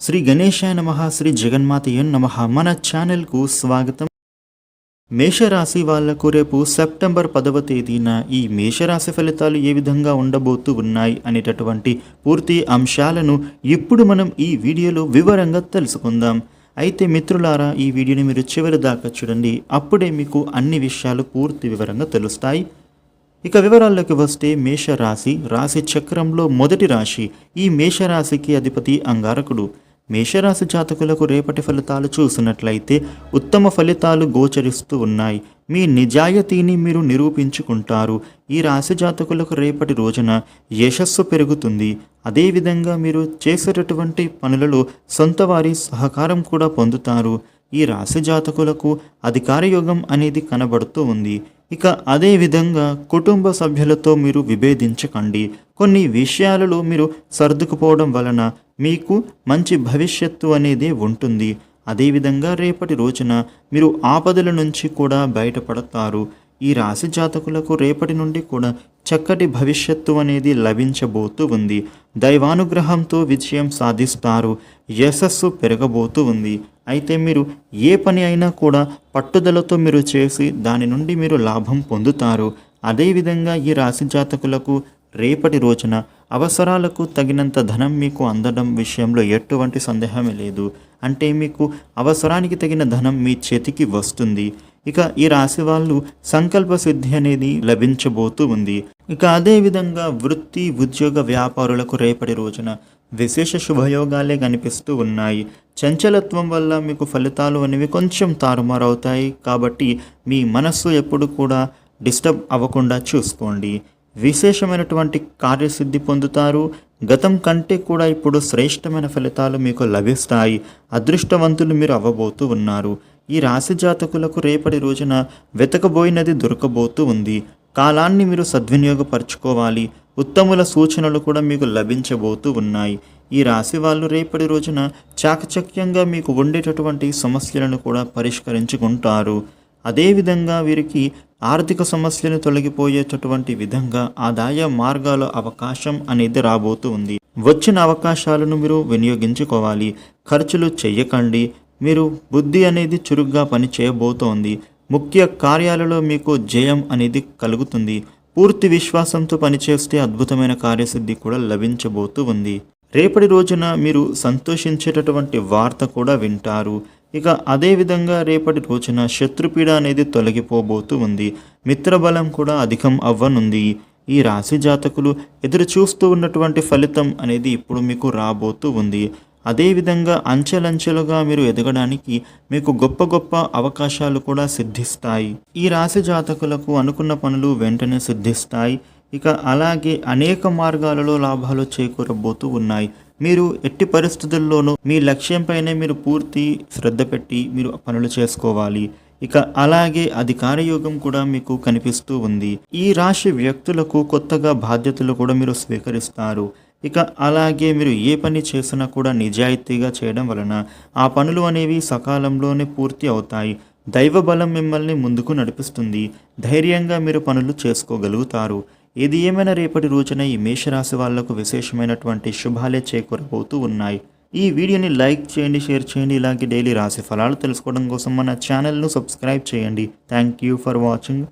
శ్రీ గణేశాయ నమ శ్రీ జగన్మాతయ్య నమ. మన ఛానల్కు స్వాగతం. మేషరాశి వాళ్ళకు రేపు సెప్టెంబర్ పదవ తేదీన ఈ మేషరాశి ఫలితాలు ఏ విధంగా ఉండబోతూ ఉన్నాయి అనేటటువంటి పూర్తి అంశాలను ఇప్పుడు మనం ఈ వీడియోలో వివరంగా తెలుసుకుందాం. అయితే మిత్రులారా ఈ వీడియోని మీరు చివరి దాకా చూడండి. అప్పుడే మీకు అన్ని విషయాలు పూర్తి వివరంగా తెలుస్తాయి. ఇక వివరాల్లోకి వస్తే మేషరాశి రాశి చక్రంలో మొదటి రాశి. ఈ మేషరాశికి అధిపతి అంగారకుడు. మేషరాశి జాతకులకు రేపటి ఫలితాలు చూసినట్లయితే ఉత్తమ ఫలితాలు గోచరిస్తూ ఉన్నాయి. మీ నిజాయితీని మీరు నిరూపించుకుంటారు. ఈ రాశి జాతకులకు రేపటి రోజున యశస్సు పెరుగుతుంది. అదేవిధంగా మీరు చేసేటటువంటి పనులలో సొంత వారి సహకారం కూడా పొందుతారు. ఈ రాశి జాతకులకు అధికార యోగం అనేది కనబడుతూ ఉంది. ఇక అదే విధంగా కుటుంబ సభ్యులతో మీరు విభేదించకండి. కొన్ని విషయాలలో మీరు సర్దుకుపోవడం వలన మీకు మంచి భవిష్యత్తు అనేది ఉంటుంది. అదేవిధంగా రేపటి రోజున మీరు ఆపదల నుంచి కూడా బయటపడతారు. ఈ రాశి జాతకులకు రేపటి నుండి కూడా చక్కటి భవిష్యత్తు అనేది లభించబోతూ ఉంది. దైవానుగ్రహంతో విజయం సాధిస్తారు. యశస్సు పెరగబోతూ ఉంది. అయితే మీరు ఏ పని అయినా కూడా పట్టుదలతో మీరు చేసి దాని నుండి మీరు లాభం పొందుతారు. అదేవిధంగా ఈ రాశి జాతకులకు రేపటి రోజున అవసరాలకు తగినంత ధనం మీకు అందడం విషయంలో ఎటువంటి సందేహమే లేదు. అంటే మీకు అవసరానికి తగిన ధనం మీ చేతికి వస్తుంది. ఇక ఈ రాశి వాళ్ళు సంకల్ప సిద్ధి అనేది లభించబోతూ ఉంది. ఇక అదేవిధంగా వృత్తి ఉద్యోగ వ్యాపారులకు రేపటి రోజున విశేష శుభయోగాలే కనిపిస్తూ ఉన్నాయి. చంచలత్వం వల్ల మీకు ఫలితాలు అనేవి కొంచెం తారుమారవుతాయి. కాబట్టి మీ మనస్సు ఎప్పుడు కూడా డిస్టర్బ్ అవ్వకుండా చూసుకోండి. విశేషమైనటువంటి కార్యసిద్ధి పొందుతారు. గతం కంటే కూడా ఇప్పుడు శ్రేష్టమైన ఫలితాలు మీకు లభిస్తాయి. అదృష్టవంతులు మీరు అవ్వబోతూ ఉన్నారు. ఈ రాశి జాతకులకు రేపటి రోజున వెతకబోయినది దొరకబోతూ ఉంది. కాలాన్ని మీరు సద్వినియోగపరచుకోవాలి. ఉత్తముల సూచనలు కూడా మీకు లభించబోతూ ఉన్నాయి. ఈ రాశి వాళ్ళు రేపటి రోజున చాకచక్యంగా మీకు ఉండేటటువంటి సమస్యలను కూడా పరిష్కరించుకుంటారు. అదేవిధంగా వీరికి ఆర్థిక సమస్యలు తొలగిపోయేటటువంటి విధంగా ఆదాయ మార్గాల అవకాశం అనేది రాబోతూ ఉంది. వచ్చిన అవకాశాలను మీరు వినియోగించుకోవాలి. ఖర్చులు చేయకండి మీరు బుద్ధి అనేది చురుగ్గా పని చేయబోతోంది ముఖ్య కార్యాలలో మీకు జయం అనేది కలుగుతుంది. పూర్తి విశ్వాసంతో పనిచేస్తే అద్భుతమైన కార్యసిద్ధి కూడా లభించబోతూ ఉంది. రేపటి రోజున మీరు సంతోషించేటటువంటి వార్త కూడా వింటారు. ఇక అదేవిధంగా రేపటి రోజున శత్రుపీడ అనేది తొలగిపోబోతూ ఉంది. మిత్రబలం కూడా అధికం అవ్వనుంది. ఈ రాశి జాతకులు ఎదురు చూస్తూ ఉన్నటువంటి ఫలితం అనేది ఇప్పుడు మీకు రాబోతూ ఉంది. అదేవిధంగా అంచెలంచెలుగా మీరు ఎదగడానికి మీకు గొప్ప గొప్ప అవకాశాలు కూడా సిద్ధిస్తాయి. ఈ రాశి జాతకులకు అనుకున్న పనులు వెంటనే సిద్ధిస్తాయి. ఇక అలాగే అనేక మార్గాలలో లాభాలు చేకూరబోతూ ఉన్నాయి. మీరు ఎట్టి పరిస్థితుల్లోనూ మీ లక్ష్యంపైనే మీరు పూర్తి శ్రద్ధ పెట్టి మీరు పనులు చేసుకోవాలి. ఇక అలాగే అధికార యోగం కూడా మీకు కనిపిస్తూ ఉంది. ఈ రాశి వ్యక్తులకు కొత్తగా బాధ్యతలు కూడా మీరు స్వీకరిస్తారు. ఇక అలాగే మీరు ఏ పని చేసినా కూడా నిజాయితీగా చేయడం వలన ఆ పనులు అనేవి సకాలంలోనే పూర్తి అవుతాయి. దైవ బలం మిమ్మల్ని ముందుకు నడిపిస్తుంది. ధైర్యంగా మీరు పనులు చేసుకోగలుగుతారు. ఏది ఏమైనా రేపటి రోజున ఈ మేషరాశి వాళ్ళకు విశేషమైనటువంటి శుభాలే చేకూరబోతూ ఉన్నాయి. ఈ వీడియోని లైక్ చేయండి షేర్ చేయండి. ఇలాగే డైలీ రాశి ఫలాలు తెలుసుకోవడం కోసం మన ఛానల్ను సబ్స్క్రైబ్ చేయండి. Thank you for watching.